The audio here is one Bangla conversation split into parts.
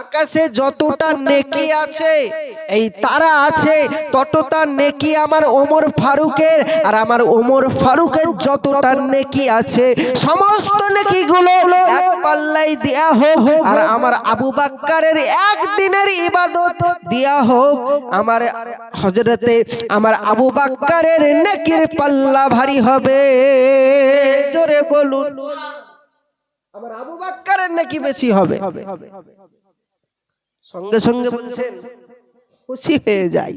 আকাশে যতটা নেকি আছে, এই তারা আছে, ততটা নেকি আমার ওমর ফারুকের। আর আমার ওমর ফারুকের যতটা নেকি আছে, সমস্ত নেকিগুলো এক পাল্লাই দেয়া হোক। আর আমার আবু বাক্কারের একদিনের ইবাদত দেয়া হোক। আমার হজরতে আমার আবু বাক্কারের নেকির পাল্লা ভারী হবে। জোরে বলুন। আমার আবু বাক্কারের নাকি বেশি হবে। সঙ্গে সঙ্গে বলছেন, খুশি হয়ে যায়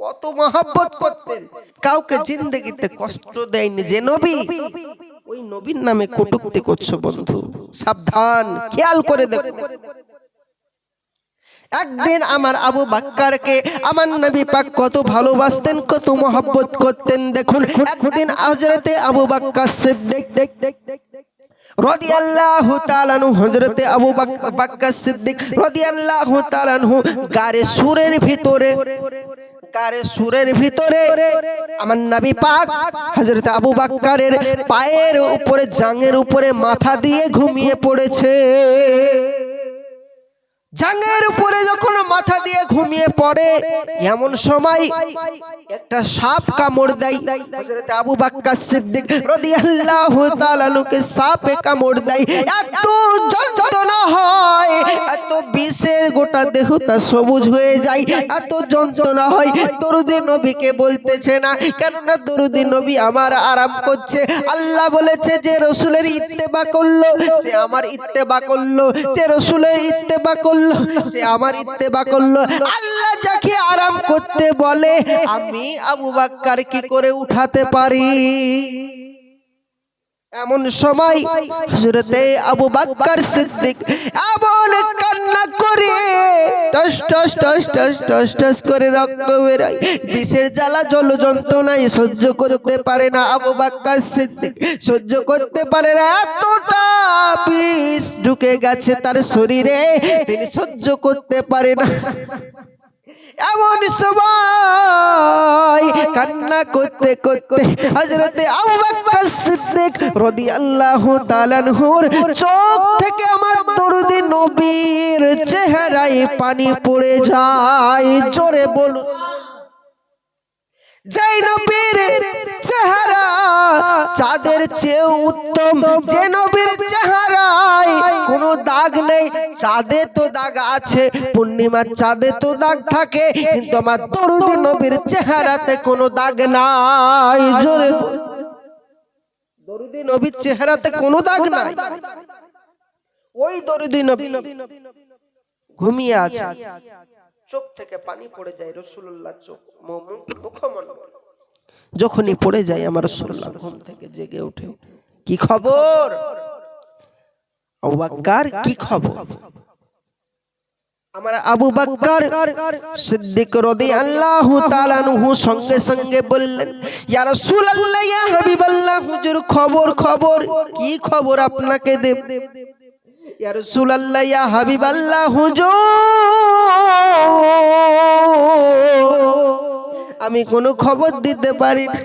কত মহাব্বত করতেন। কাউকে জিন্দগিতে কষ্ট দেয়নি যে নবী। ওই নবীর নামে কটুক্তি করছ বন্ধু। সাবধান, খেয়াল করে দেখো। একদিন আমার আবু বাক্কারকে আমার নবী পাক কত ভালোবাসতেন, কত মহব্বত করতেন। দেখুন, একদিন হজরতে আবু বাক্কার সিদ্দিক রাদিয়াল্লাহু তাআলা আনহু, হযরতে আবু বাক- বাক্কার সিদ্দিক রাদিয়াল্লাহু তাআলা আনহু, গারে সুরের ভিতরে, গারে সুরের ভিতরে আমার নবী পাক হযরতে আবু বাক্কারের পায়ের উপরে জাঙের উপরে মাথা দিয়ে ঘুমিয়ে পড়েছে। জাঙ্গের উপরে যখন মাথা দিয়ে ঘুমিয়ে পড়ে, এমন সময় একটা সাপ কামড় দেয়। হযরত আবু বাক্কা সিদ্দিক রাদিয়াল্লাহু তাআলা লোকে সাপে কামড় দেয়। এত যন্ত্রণা হয় বিষের গোটা দেহটা সবুজ হয়ে যায়, এত যন্ত্রণা হয়। দরুদি নবীকে বলতেছে না, কেননা দরুদি নবী আমার আরাম করছে। আল্লাহ বলেছে যে রসুলের ইত্তেবা করল, সে আমার ইত্তেবা করল, যে রসুলের ইত্তেবা করল, সে আমার ইত্তেবা করল। আল্লাহ যাকে আরাম করতে বলে, আমি আবু বাক্কার কি করে উঠাতে পারি? এমন সময় হযরতে আবু বাক্কার সিদ্দিক এমন কান্না করে টস টস টস টস টস টস করে রক্ত বেরোয় বিষের জ্বালা, জল যন্ত্রণায় সহ্য করতে পারে না আবু বাক্কার সিদ্দিক। সহ্য করতে পারে না, এতটা বিষ ঢুকে গেছে তার শরীরে। তিনি সহ্য করতে পারে না। এমন সবাই কান্না করতে করতে হজরতে আবু বকর সিদ্দিক রাদিয়াল্লাহু তাআলা চোখ থেকে আমার দরুদি নবীর চেহারায় পানি পড়ে যায়। জোরে বলুন। যাই নবীর চেহারা চাঁদের চেয়ে উত্তম। যে নবীর চেহারায় কোনো দাগ নেই, চাঁদে তো দাগ আছে, পূর্ণিমার চাঁদে তো দাগ থাকে, কিন্তু আমার দরুদি নবীর চেহারাতে কোনো দাগ নাই। জোরে দরুদি নবীর চেহারাতে কোনো দাগ নাই। ওই দরুদি নবী ঘুমিয়ে আছে। চোখ থেকে পানি পড়ে যায় রসুল্লাহ চোখ মু- মু- মুখমণ্ডল। যখনই পড়ে যায় আমার রসুল্লাহ ঘুম থেকে জেগে ওঠে কি খবর? আবু কি খবর? আমার আবু বাক্কার সিদ্দিক রাদিয়াল্লাহু তাআলা আনহু সঙ্গে সঙ্গে বললেন, ইয়া রাসূলুল্লাহ, ইয়া হাবিবাল্লাহ, হুজুর, খবর খবর, কি খবর আপনাকে দেব? ইয়া রাসূলুল্লাহ, ইয়া হাবিবাল্লাহ, হুজুর আমি কোনো খবর দিতে পারি না।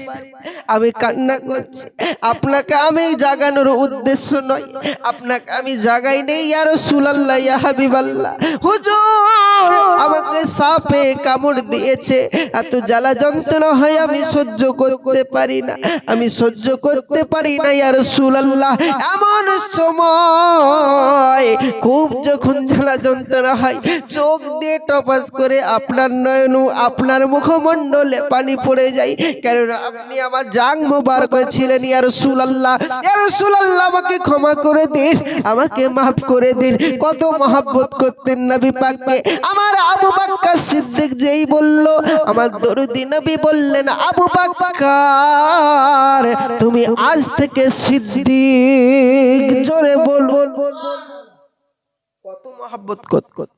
আমি কান্না করছি। আপনাকে আমি জাগানোর উদ্দেশ্য নয়। আপনাকে আমি জাগাই নেই আর সুলাল্লাহ ইয়া হাবিবাল্লাহ। হুজুর, আমাকে সাপে কামড় দিয়েছে। এত জ্বালা যন্ত্রণা হয়, আমি সহ্য করতে পারি না। আমি সহ্য করতে পারি না ইয়ার সুলাল্লাহ এমন সময় খুব যখন জ্বালা যন্ত্রণা হয়, চোখ দিয়ে টপাস করে আপনার নয়নু আপনার মুখমণ্ডলে পানি পড়ে যায়। কেননা আপনি আমার জাং মোবারক ছিলেন ইয়ার সুলাল্লাহ ইয়ার সুলাল্লাহ আমাকে ক্ষমা করে দিন, আমাকে মাফ করে দিন। কত মহাব্বত করতেন নবী পাককে। আমার আবু বাক্কা সিদ্দিক যেই বলল, আমার দরুদি নবী বললেন, আবু বাক্কার, তুমি আজ থেকে সিদ্দিক, জোরে বলুন কত মহাব্বত কত কত।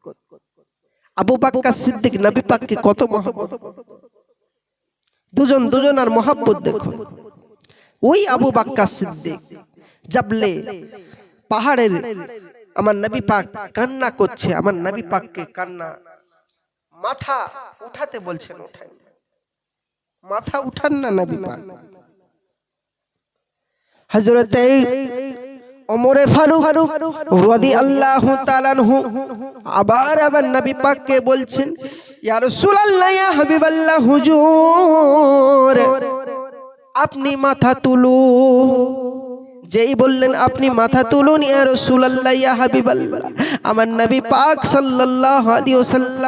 আবু বাক্কা সিদ্দিক নবী পাককে কত মহাব্বত দুজন দুজন আর মহাব্বত দেখুন। ওই আবু বাক্কা সিদ্দিক, জাবলে পাহাড়ের আমার নবী পাক কান্না করছে, আমার নবী পাককে কান্না। মাথা উঠাতে বলছেন উঠান মাথা উঠান না নবী পাক। হজরতে ওমরে ফারুক রদি আল্লাহ তালানহু আবার আবার নবী পাককে বলছেন হাবিবাল্লাহ, হুজুর। আপনি মাথা তুলু। যেই বললেন, আপনি মাথা তুলুন, ইয়া রাসূলুল্লাহ, ইয়া হাবিবাল্লাহ। আমার নবী পাক সাল্লাল্লাহু আলাইহি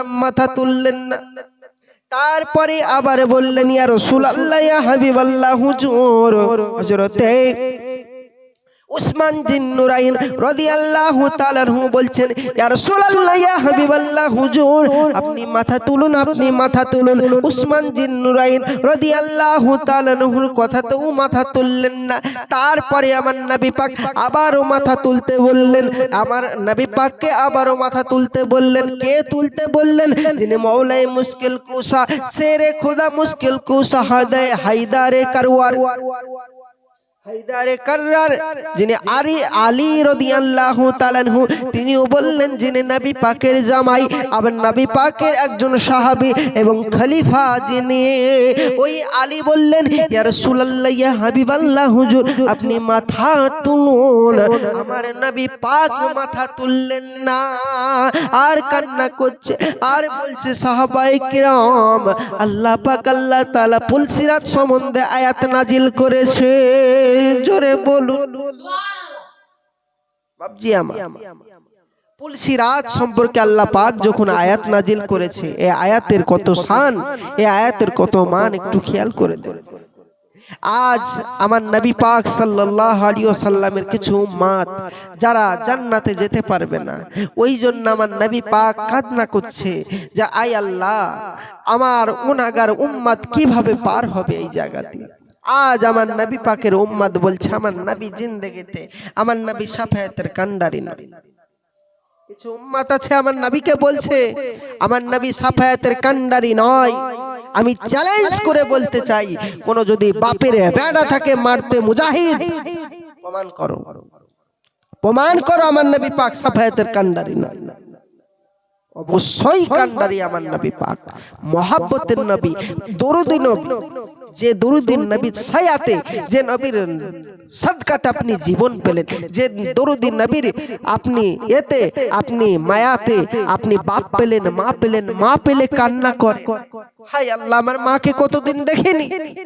মাথা তুললেন না। তারপরে আবার বললেন, ইয়া রাসূলুল্লাহ হাবিবাল্লাহ, হুজুর। হযরতে উসমান জিন নুরাইন রাদিয়াল্লাহু তাআলা আনহু বলছেন, ইয়া রাসূলুল্লাহ, ইয়া হাবিবাল্লাহ, হুজুর, আপনি মাথা তুলুন, আপনি মাথা তুলুন। উসমান জিন নুরাইন রাদিয়াল্লাহু তাআলা আনহুর কথাতেও মাথা তুললেন না। তারপরে আমার নবী পাক আবারও মাথা তুলতে বললেন। আমার নবী পাককে আবারও মাথা তুলতে বললেন। কে তুলতে বললেন? যিনি মৌলাই মুশকিল কুসা, শেরে খোদা মুশকিল কুসা হাদায় হায়দারে কারওয়ার। হায়দারে কাররার, যিনি আরি আলী রাদিয়াল্লাহু তাআলাহু, তিনিও বললেন, যিনি নবী পাকের জামাই, আবার নবী পাকের একজন সাহাবী এবং খলিফা যিনি, ওই আলী বললেন, ইয়া রাসূলুল্লাহ, ইয়া হাবিবাল্লাহ, হুজুর, আপনি মাথা তুলুন। আমার নবী পাক মাথা তুললেন না, আর কান্না করছে, আর বলছে, সাহাবায়ে কিরাম, আল্লাহ পাক, আল্লাহ তাআলা পুলসিরাত সম্বন্ধে আয়াত নাজিল করেছে। জোরে বলুন। বাবজি আমার। পুলসিরাত সম্পর্কে আল্লাহ পাক যখন আয়াত নাজিল করেছে এই আয়াতের কত শান এই আয়াতের কত মান একটু খেয়াল করে দেন আজ আমার নবী পাক সাল্লাল্লাহু আলাইহি ওয়াসাল্লামের কিছু উম্মাত যারা জান্নাতে যেতে পারবে না ওই জন্য আমার নবী পাক কান্না করছে যে আই আল্লাহ, আমার গুনাহগার উম্মাত কীভাবে পার হবে এই জায়গাতে? আজ আমার নবী পাকের উম্মাদ বলছে, আমার নবী জিন্দেগিতে, আমার নবী সাফায়াতের কান্ডারি নবী কিছু উম্মাত আছে, আমার নবীকে বলছে, আমার নবী সাফায়াতের কান্ডারি নয়। আমি চ্যালেঞ্জ করে বলতে চাই, কোন যদি বাপের বেড়া থাকে মারতে মুজাহিদ, প্রমাণ করো। প্রমাণ করো আমার নবী পাক সাফায়াতের কান্ডারি নয়। অবশ্যই কান্ডারি আমার নবী পাক। মহাব্বতের নবী দরুদি নবী। যে দরুদিন নবী ছায়াতে, যে নবীর সদকাতে আপনি জীবন পেলেন, যে দরুদিন নবীর আপনি এতে, আপনি মায়াতে, আপনি বাপ পেলেন, মা পেলেন, মা পেলে কান্না কর। হাই আল্লাহ, আমার মাকে কতদিন দেখেনি?